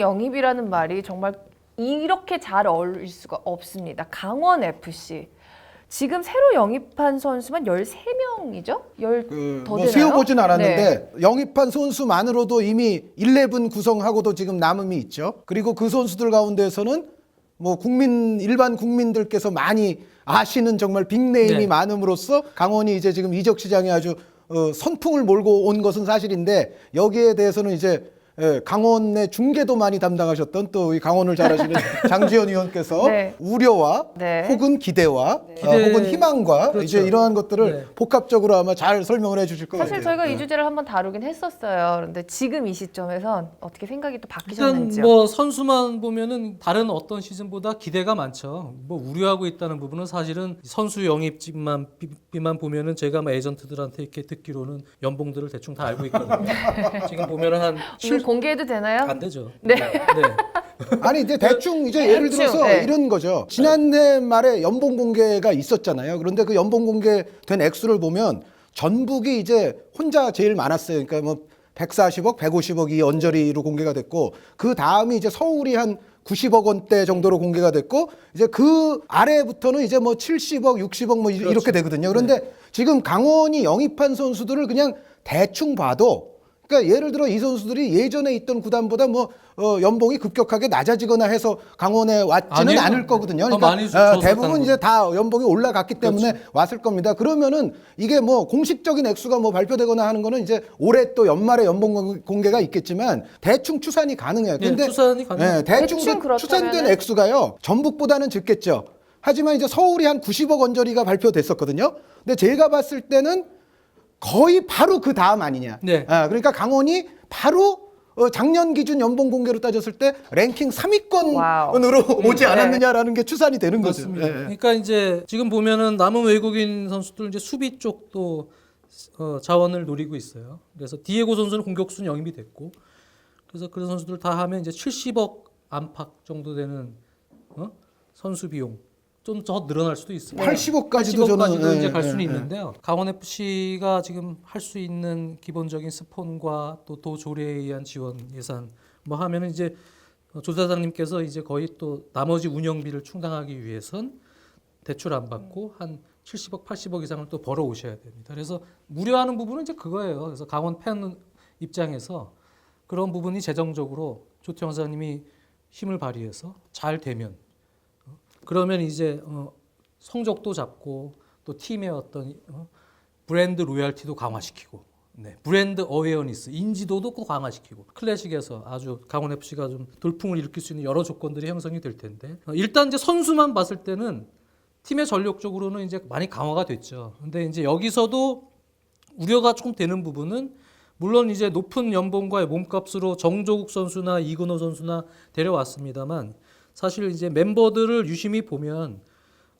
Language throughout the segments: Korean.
영입이라는 말이 정말 이렇게 잘 어울릴 수가 없습니다. 강원 FC. 지금 새로 영입한 선수만 13명이죠? 열 그, 더뭐 되나요? 세어보진 않았는데 네. 영입한 선수만으로도 이미 11 구성하고도 지금 남음이 있죠. 그리고 그 선수들 가운데서는 뭐 국민 일반 국민들께서 많이 아시는 정말 빅네임이 네. 많음으로써 강원이 이제 지금 이적 시장에 아주 어, 선풍을 몰고 온 것은 사실인데 여기에 대해서는 이제 예, 강원의 중계도 많이 담당하셨던 또 이 강원을 잘 아시는 장지현 의원께서 네. 우려와 네. 혹은 기대와 어, 기대- 혹은 희망과 그렇죠. 이제 이러한 것들을 네. 복합적으로 아마 잘 설명을 해주실 것 사실 같아요. 저희가 네. 이 주제를 한번 다루긴 했었어요. 그런데 지금 이 시점에선 어떻게 생각이 또 일단 바뀌셨는지요? 뭐 선수만 보면은 다른 어떤 시즌보다 기대가 많죠. 뭐 우려하고 있다는 부분은 사실은 선수 영입집만 비만 보면은 제가 뭐 에이전트들한테 이렇게 듣기로는 연봉들을 대충 다 알고 있거든요. 지금 보면은 한 이거 7, 공개해도 되나요? 안 되죠. 네. 네. 아니 이제 대충 이제 예를 대충, 들어서 네. 이런 거죠. 지난해 말에 연봉 공개가 있었잖아요. 그런데 그 연봉 공개된 액수를 보면 전북이 이제 혼자 제일 많았어요. 그러니까 뭐 140억, 150억 이 언저리로 공개가 됐고 그 다음이 이제 서울이 한 90억 원대 정도로 공개가 됐고 이제 그 아래부터는 이제 뭐 70억, 60억 뭐 이- 그렇죠. 이렇게 되거든요. 그런데 지금 강원이 영입한 선수들을 그냥 대충 봐도 그러니까 예를 들어 이 선수들이 예전에 있던 구단보다 뭐 어, 연봉이 급격하게 낮아지거나 해서 강원에 왔지는 아니요. 않을 거거든요. 더 그러니까 많이 어, 대부분. 이제 다 연봉이 올라갔기 때문에 그렇죠. 왔을 겁니다. 그러면은 이게 뭐 공식적인 액수가 뭐 발표되거나 하는 거는 이제 올해 또 연말에 연봉 공- 공개가 있겠지만 대충 추산이 가능해요. 네, 근데 추산이 가능해요. 예, 대충, 대충 그 추산된 그렇다면은- 액수가요. 전북보다는 적겠죠. 하지만 이제 서울이 한 90억 원저리가 발표됐었거든요. 근데 제가 봤을 때는 거의 바로 그 다음 아니냐. 네. 아, 그러니까 강원이 바로 어, 작년 기준 연봉 공개로 따졌을 때 랭킹 3위권으로 와우. 오지 네. 않았느냐라는 게 추산이 되는 거죠. 맞습니다. 예, 예. 그러니까 이제 지금 보면은 남은 외국인 선수들 이제 수비 쪽도 어, 자원을 노리고 있어요. 그래서 디에고 선수는 공격수 영입이 됐고, 그래서 그런 선수들 다 하면 이제 70억 안팎 정도 되는 어? 선수 비용 좀 더 늘어날 수도 있습니다. 80억까지도 저는 80억까지도 이제 예, 갈 예, 수는 예. 있는데요. 강원 FC가 지금 할 수 있는 기본적인 스폰과 또 도 조례에 의한 지원 예산 뭐 하면은 이제 어, 조 사장님께서 이제 거의 또 나머지 운영비를 충당하기 위해선 대출 안 받고 한 70억, 80억 이상을 또 벌어 오셔야 됩니다. 그래서 무료하는 부분은 이제 그거예요. 그래서 강원 팬 입장에서 그런 부분이 재정적으로 조태원 사장님이 힘을 발휘해서 잘 되면 어, 그러면 이제 어, 성적도 잡고 또 팀의 어떤 어, 브랜드 로열티도 강화시키고 네, 브랜드 어웨어니스 인지도도 또 강화시키고 클래식에서 아주 강원 FC가 좀 돌풍을 일으킬 수 있는 여러 조건들이 형성이 될 텐데 어, 일단 이제 선수만 봤을 때는 팀의 전력적으로는 이제 많이 강화가 됐죠. 근데 이제 여기서도 우려가 조금 되는 부분은 물론 이제 높은 연봉과의 몸값으로 정조국 선수나 이근호 선수나 데려왔습니다만 사실 이제 멤버들을 유심히 보면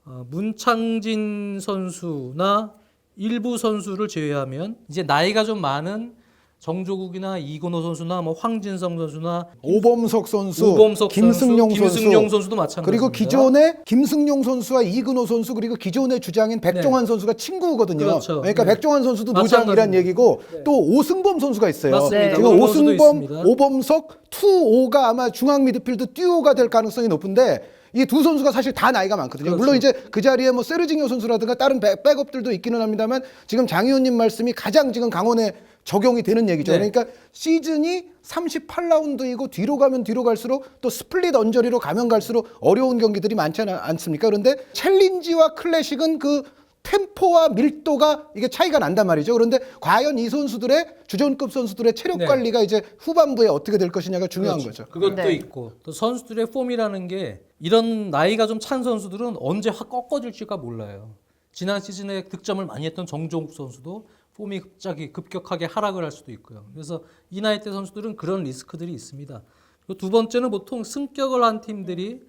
어, 문창진 선수나 일부 선수를 제외하면 이제 나이가 좀 많은 정조국이나 이근호 선수나 뭐 황진성 선수나 오범석 선수, 우범석 김승용 선수, 김승용 선수도 마찬가지입니다. 그리고 기존에 김승용 선수와 이근호 선수 그리고 기존의 주장인 백종환 선수가 친구거든요. 네. 그렇죠. 러니까 네. 백종환 선수도. 노장이란 얘기고 또 오승범 선수가 있어요. 맞습니다. 네. 지금 오승범. 오범석, 투오가 아마 중앙 미드필드 듀오가 될 가능성이 높은데 이 두 선수가 사실 다 나이가 많거든요. 물론 이제 그 자리에 뭐 세르징요 선수라든가 다른 백, 백업들도 있기는 합니다만 지금 장 의원님 말씀이 가장 지금 강원에 적용이 되는 얘기죠. 네. 그러니까 시즌이 38라운드이고 뒤로 가면 뒤로 갈수록 또 스플릿 언저리로 가면 갈수록 어려운 경기들이 많지 않- 않습니까? 그런데 챌린지와 클래식은 그 템포와 밀도가 이게 차이가 난단 말이죠. 그런데 과연 이 선수들의 주전급 선수들의 체력 네. 관리가 이제 후반부에 어떻게 될 것이냐가 중요한 그렇죠. 거죠. 그것도 네. 있고 또 선수들의 폼이라는 게 이런 나이가 좀 찬 선수들은 언제 확 꺾어질지가 몰라요. 지난 시즌에 득점을 많이 했던 정종욱 선수도 폼이 갑자기 급격하게 하락을 할 수도 있고요. 그래서 이 나이 대 선수들은 그런 리스크들이 있습니다. 그리고 두 번째는 보통 승격을 한 팀들이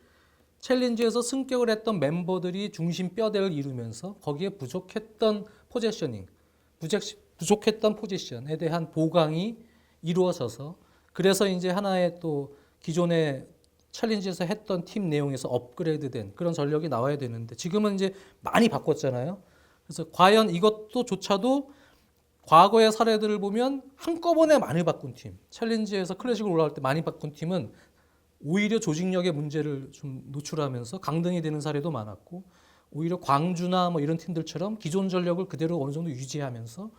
챌린지에서 승격을 했던 멤버들이 중심 뼈대를 이루면서 거기에 부족했던 포제셔닝, 부족, 부족했던 포지션에 대한 보강이 이루어져서 그래서 이제 하나의 또 기존의 챌린지에서 했던 팀 내용에서 업그레이드된 그런 전력이 나와야 되는데 지금은 이제 많이 바꿨잖아요. 그래서 과연 이것도 조차도 과거의 사례들을 보면 한꺼번에 많이 바꾼 팀, 챌린지에서 클래식으로 올라갈 때 많이 바꾼 팀은 오히려 조직력의 문제를 좀 노출하면서 강등이 되는 사례도 많았고 오히려 광주나 뭐 이런 팀들처럼 기존 전력을 그대로 어느 정도 유지하면서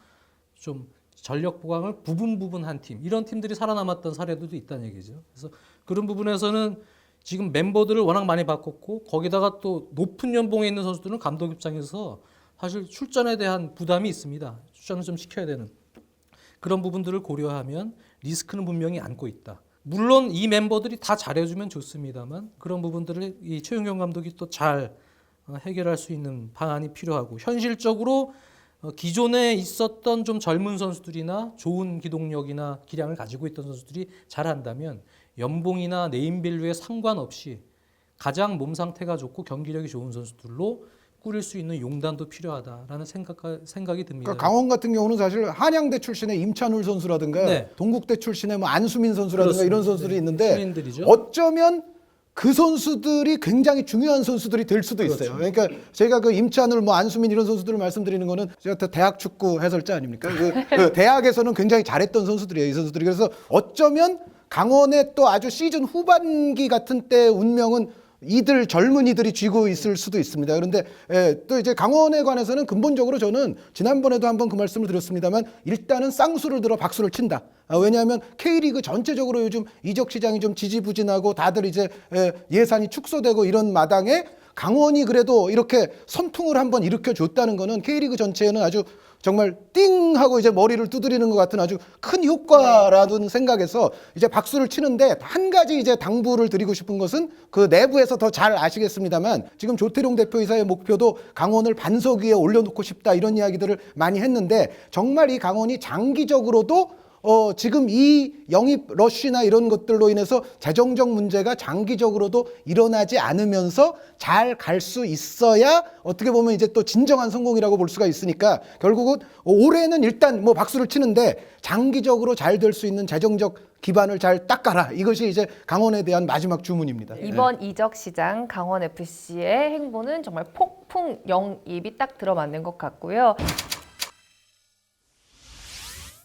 좀 전력 보강을 부분 부분 한 팀 이런 팀들이 살아남았던 사례들도 있다는 얘기죠. 그래서 그런 부분에서는 지금 멤버들을 워낙 많이 바꿨고 거기다가 또 높은 연봉에 있는 선수들은 감독 입장에서 사실 출전에 대한 부담이 있습니다. 출전을 좀 시켜야 되는 그런 부분들을 고려하면 리스크는 분명히 안고 있다. 물론 이 멤버들이 다 잘해주면 좋습니다만 그런 부분들을 이 최용경 감독이 또잘 어, 해결할 수 있는 방안이 필요하고 현실적으로 어, 기존에 있었던 좀 젊은 선수들이나 좋은 기동력이나 기량을 가지고 있던 선수들이 잘한다면 연봉이나 네임밸류에 상관없이 가장 몸 상태가 좋고 경기력이 좋은 선수들로 꾸릴 수 있는 용단도 필요하다라는 생각 생각 이 듭니다. 그러니까 강원 같은 경우는 사실 한양대 출신의 임찬울 선수라든가 네. 동국대 출신의 뭐 안수민 선수라든가 그렇습니다. 이런 선수들이 네. 있는데. 어쩌면 그 선수들이 굉장히 중요한 선수들이 될 수도 있어요. 그렇죠. 그러니까 제가 그 임찬울, 뭐 안수민 이런 선수들을 말씀드리는 거는 제가 또 대학 축구 해설자 아닙니까? 그, 그 대학에서는 굉장히 잘했던 선수들이에요, 이 선수들이. 그래서 어쩌면 강원의 또 아주 시즌 후반기 같은 때 운명은 이들 젊은이들이 쥐고 있을 수도 있습니다. 그런데 예, 또 이제 강원에 관해서는 근본적으로 저는 지난번에도 한번 그 말씀을 드렸습니다만 일단은 쌍수를 들어 박수를 친다. 아, 왜냐하면 K리그 전체적으로 요즘 이적 시장이 좀 지지부진하고 다들 이제 예, 예산이 축소되고 이런 마당에 강원이 그래도 이렇게 선풍을 한번 일으켜 줬다는 거는 K리그 전체에는 아주 정말 띵 하고 이제 머리를 두드리는 것 같은 아주 큰 효과라는 생각에서 이제 박수를 치는데 한 가지 이제 당부를 드리고 싶은 것은 그 내부에서 더 잘 아시겠습니다만 지금 조태룡 대표이사의 목표도 강원을 반석 위에 올려놓고 싶다 이런 이야기들을 많이 했는데 정말 이 강원이 장기적으로도 어, 지금 이 영입 러쉬나 이런 것들로 인해서 재정적 문제가 장기적으로도 일어나지 않으면서 잘 갈 수 있어야 어떻게 보면 이제 또 진정한 성공이라고 볼 수가 있으니까 결국은 올해는 일단 뭐 박수를 치는데 장기적으로 잘 될 수 있는 재정적 기반을 잘 닦아라. 이것이 이제 강원에 대한 마지막 주문입니다. 이번 이적 시장 강원 FC의 행보는 정말 폭풍 영입이 딱 들어맞는 것 같고요.